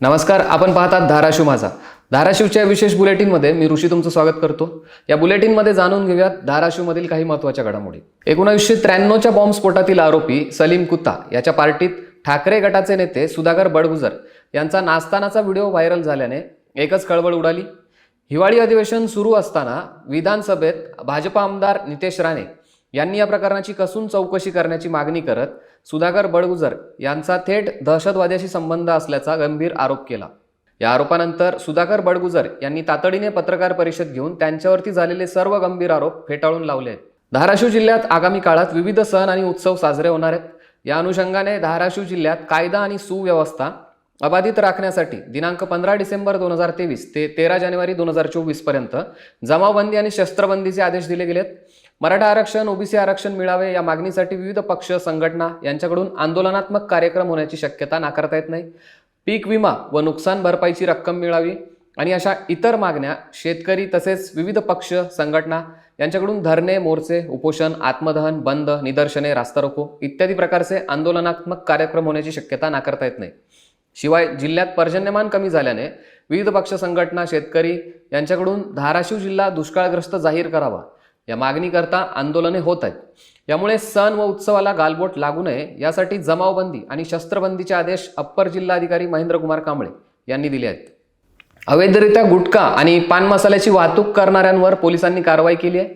नमस्कार आपण पाहतात धाराशिव माझा. धाराशिवच्या विशेष बुलेटिनमध्ये मी ऋषी तुमचं स्वागत करतो. या बुलेटिनमध्ये जाणून घेऊयात धाराशिवमधील काही महत्त्वाच्या घडामोडी. एकोणीसशे त्र्याण्णवच्या बॉम्बस्फोटातील आरोपी सलीम कुत्ता याच्या पार्टीत ठाकरे गटाचे नेते सुधाकर बडगुजर यांचा नाचतानाचा व्हिडिओ व्हायरल झाल्याने एकच खळबळ उडाली. हिवाळी अधिवेशन सुरू असताना विधानसभेत भाजपा आमदार नितेश राणे यांनी या प्रकरणाची कसून चौकशी करण्याची मागणी करत सुधाकर बडगुजर यांचा थेट दहशतवाद्याशी संबंध असल्याचा गंभीर आरोप केला. या आरोपानंतर सुधाकर बडगुजर यांनी तातडीने पत्रकार परिषद घेऊन त्यांच्यावरती झालेले सर्व गंभीर आरोप फेटाळून लावले आहेत. धाराशिव जिल्ह्यात आगामी काळात विविध सण आणि उत्सव साजरे होणार आहेत. या अनुषंगाने धाराशिव जिल्ह्यात कायदा आणि सुव्यवस्था अबाधित राखण्यासाठी दिनांक पंधरा डिसेंबर दोन हजार तेवीस ते तेरा जानेवारी दोन हजार चोवीसपर्यंत जमावबंदी आणि शस्त्रबंदीचे आदेश दिले गेलेत. मराठा आरक्षण ओबीसी आरक्षण मिळावे या मागणीसाठी विविध पक्ष संघटना यांच्याकडून आंदोलनात्मक कार्यक्रम होण्याची शक्यता नाकारता येत नाही. पीक विमा व नुकसान भरपाईची रक्कम मिळावी आणि अशा इतर मागण्या शेतकरी तसेच विविध पक्ष संघटना यांच्याकडून धरणे मोर्चे उपोषण आत्मदहन बंद निदर्शने रास्तारोको इत्यादी प्रकारचे आंदोलनात्मक कार्यक्रम होण्याची शक्यता नाकारता येत नाही. शिवाय जिल्ह्यात पर्जन्यमान कमी झाल्याने विविध पक्ष संघटना शेतकरी यांच्याकडून धाराशिव जिल्हा दुष्काळग्रस्त जाहीर करावा. या मागणीकरता आंदोलने होत आहेत. यामुळे सण व उत्सवाला गालबोट लागू नये यासाठी जमावबंदी आणि शस्त्रबंदीचे आदेश अप्पर जिल्हाधिकारी महेंद्रकुमार कांबळे यांनी दिले आहेत. अवैधरित्या गुटखा आणि पान मसाल्याची वाहतूक करणाऱ्यांवर पोलिसांनी कारवाई केली आहे.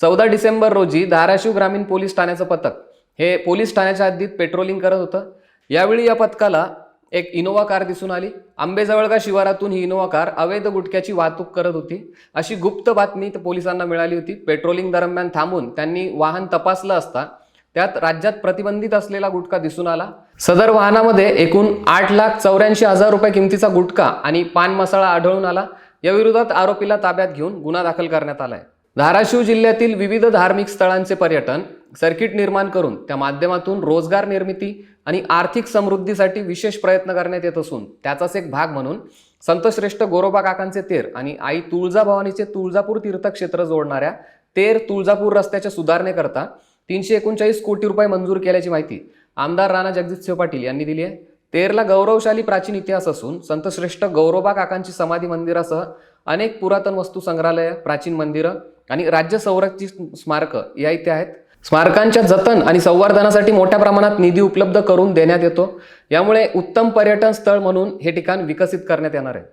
चौदा डिसेंबर रोजी धाराशिव ग्रामीण पोलीस ठाण्याचं पथक हे पोलीस ठाण्याच्या हद्दीत पेट्रोलिंग करत होतं. यावेळी या पथकाला एक इनोवा कार दिसून आली. आंबेजवळगा शिवारातून ही इनोवा कार अवैध गुटख्याची वाहतूक करत होती. अशी गुप्त बातमी पोलिसांना मिळाली होती. पेट्रोलिंग दरम्यान थांबून त्यांनी वाहन तपासलं असता त्यात राज्यात प्रतिबंधित असलेला गुटखा दिसून आला. सदर वाहनामध्ये एकूण आठ लाख चौऱ्याऐंशी हजार रुपये किमतीचा गुटखा आणि पान मसाळा आढळून आला. याविरोधात आरोपीला ताब्यात घेऊन गुन्हा दाखल करण्यात आलाय. धाराशिव जिल्ह्यातील विविध धार्मिक स्थळांचे पर्यटन सर्किट निर्माण करून त्या माध्यमातून रोजगार निर्मिती आणि आर्थिक समृद्धीसाठी विशेष प्रयत्न करण्यात येत असून त्याचाच एक भाग म्हणून संतश्रेष्ठ गोरोबा काकांचे तेर आणि आई तुळजाभवानीचे तुळजापूर तीर्थक्षेत्र जोडणाऱ्या तेर तुळजापूर रस्त्याच्या सुधारणेकरता तीनशे एकोणचाळीस कोटी रुपये मंजूर केल्याची माहिती आमदार राणा जगजितसिंह पाटील यांनी दिली आहे. तेरला गौरवशाली प्राचीन इतिहास असून संतश्रेष्ठ गौरोबा काकांची समाधी मंदिरासह अनेक पुरातन वस्तू संग्रहालय प्राचीन मंदिरं आणि राज्य संरक्षित स्मारकं या इथे आहेत. स्मारकांच्या जतन आणि संवर्धनासाठी मोठ्या प्रमाणात निधी उपलब्ध करून देण्यात येतो. यामुळे उत्तम पर्यटन स्थळ म्हणून हे ठिकाण विकसित करण्यात येणार आहे.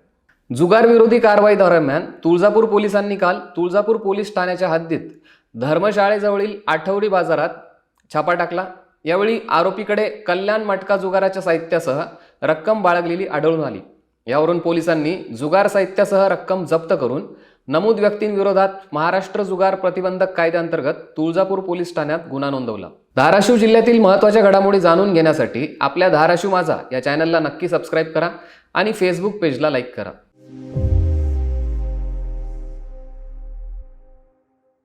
जुगार विरोधी कारवाई दरम्यान तुळजापूर पोलिसांनी काल तुळजापूर पोलीस ठाण्याच्या हद्दीत धर्मशाळेजवळील आठवडी बाजारात छापा टाकला. यावेळी आरोपीकडे कल्याण मटका जुगाराच्या साहित्यासह रक्कम बाळगलेली आढळून आली. यावरून पोलिसांनी जुगार साहित्यासह रक्कम जप्त करून नमूद व्यक्तींविरोधात महाराष्ट्र जुगार प्रतिबंधक कायद्याअंतर्गत तुळजापूर पोलीस ठाण्यात गुन्हा नोंदवला. धाराशिव जिल्ह्यातील महत्त्वाच्या घडामोडी जाणून घेण्यासाठी आपल्या धाराशिव माझा या चॅनलला नक्की सबस्क्राईब करा आणि फेसबुक पेजला लाईक करा.